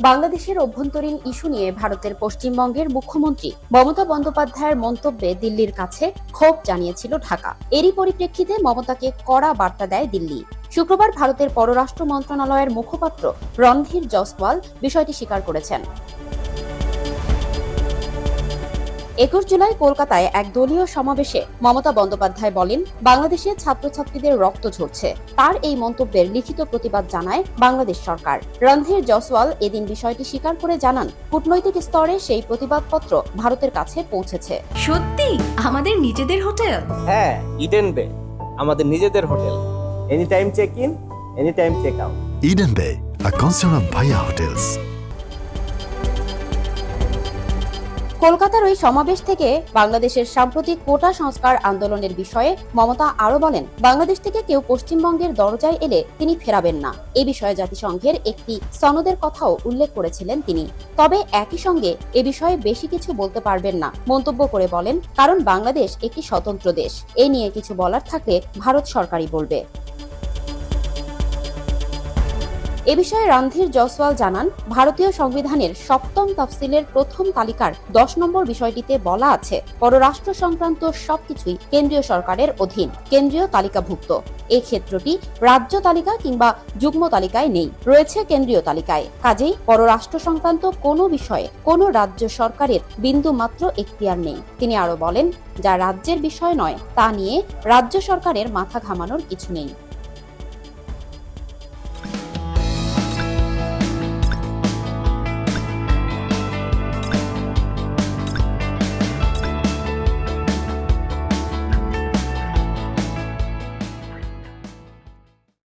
বাংলাদেশের অভ্যন্তরীণ ইস্যু নিয়ে ভারতের পশ্চিমবঙ্গের মুখ্যমন্ত্রী মমতা বন্দ্যোপাধ্যায়ের মন্তব্যে দিল্লির কাছে ক্ষোভ জানিয়েছিল ঢাকা। এরই পরিপ্রেক্ষিতে মমতাকে কড়া বার্তা দেয় দিল্লি। শুক্রবার ভারতের পররাষ্ট্র মন্ত্রণালয়ের মুখপাত্র রণধীর জসওয়াল বিষয়টি স্বীকার করেছেন। একুশ জুলাই কলকাতায় এক দলীয় সমাবেশে মমতা বন্দ্যোপাধ্যায় বলেন বাংলাদেশে ছাত্রছাত্রীদের রক্ত ঝরছে। তার এই মন্তব্যের লিখিত প্রতিবাদ জানায় বাংলাদেশ সরকার। রণধীর জসওয়াল এদিন বিষয়টি স্বীকার করে জানান কূটনৈতিক স্তরে সেই প্রতিবাদপত্র ভারতের কাছে পৌঁছেছে। সত্যি? আমাদের নিজেদের হোটেল? হ্যাঁ ইডেন বে আমাদের নিজেদের hotel. Any time check in any time check out Eden Bay, a concern of Bhaya Hotels. কলকাতার ওই সমাবেশ থেকে বাংলাদেশের সাম্প্রতিক কোটা সংস্কার আন্দোলনের বিষয়ে মমতা আরও বলেন, বাংলাদেশ থেকে কেউ পশ্চিমবঙ্গের দরজায় এলে তিনি ফেরাবেন না। এ বিষয়ে জাতিসংঘের একটি সনদের কথাও উল্লেখ করেছিলেন তিনি। তবে একই সঙ্গে এ বিষয়ে বেশি কিছু বলতে পারবেন না, মন্তব্য করে বলেন, কারণ বাংলাদেশ একটি স্বতন্ত্র দেশ। এ নিয়ে কিছু বলার থাকলে ভারত সরকারই বলবে। এ বিষয়ে রণধীর জসওয়াল জানান, ভারতীয় সংবিধানের সপ্তম তফসিলের প্রথম তালিকার দশ নম্বর বিষয়টিতে বলা আছে, পররাষ্ট্র সংক্রান্ত সবকিছুই কেন্দ্রীয় সরকারের অধীন, কেন্দ্রীয় তালিকাভুক্ত। এই ক্ষেত্রটি রাজ্য তালিকা কিংবা যুগ্ম তালিকায় নেই, রয়েছে কেন্দ্রীয় তালিকায়। কাজেই পররাষ্ট্র সংক্রান্ত কোনো বিষয়ে কোনো রাজ্য সরকারের বিন্দু মাত্র এখতিয়ার নেই। তিনি আরও বলেন, যা রাজ্যের বিষয় নয়, তা নিয়ে রাজ্য সরকারের মাথা ঘামানোর কিছু নেই।